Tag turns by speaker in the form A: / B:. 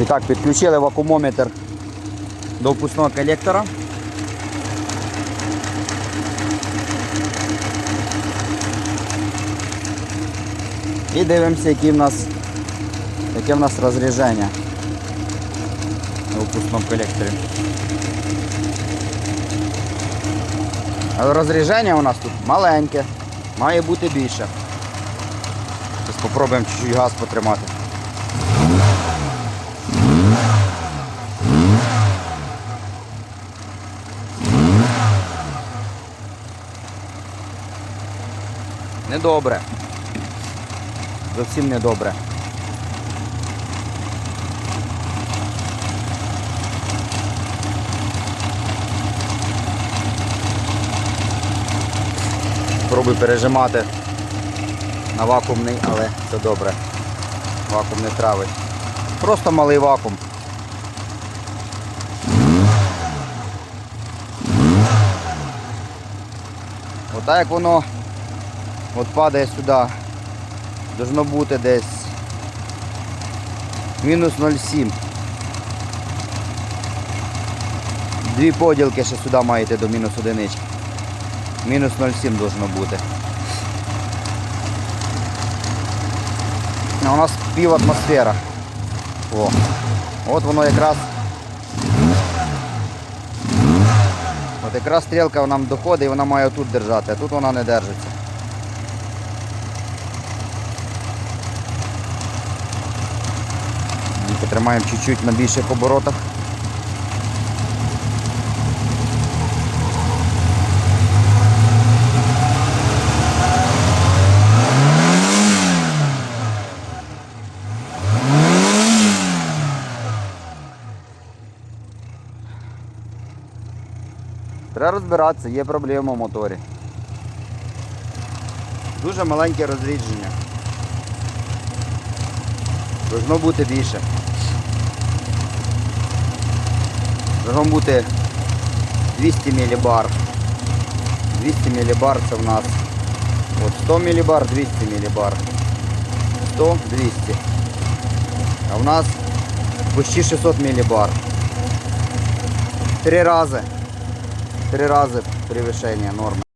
A: І так, підключили вакуумометр до впускного колектора. І дивимося, які в нас, яке в нас розрядження на впускному колекторі. Розрядження у нас тут маленьке, має бути більше. Зараз спробуємо чуть-чуть газ потримати. Недобре. Зовсім недобре. Спробуй пережимати на вакуумний, але це добре. Вакуум не травить. Просто малий вакуум. Отак як воно от падає сюди, должно бути десь мінус 0,7. Дві поділки ще сюди маєте до мінус одинички. Мінус 0,7 должно бути. У нас пів атмосфера. О. От воно якраз. От якраз стрілка нам доходить і вона має тут держати, а тут вона не держиться. І Потримаємо чуть-чуть на більших оборотах. Треба розбиратися, є проблема в моторі. Дуже маленьке розрідження. Должно бути більше. Должно бути 200 мілібар. 200 мілібар це в нас. От 100 мілібар, 200 мілібар. 100, 200. А в нас почти 600 мілібар. Три рази. Три рази превышение нормы.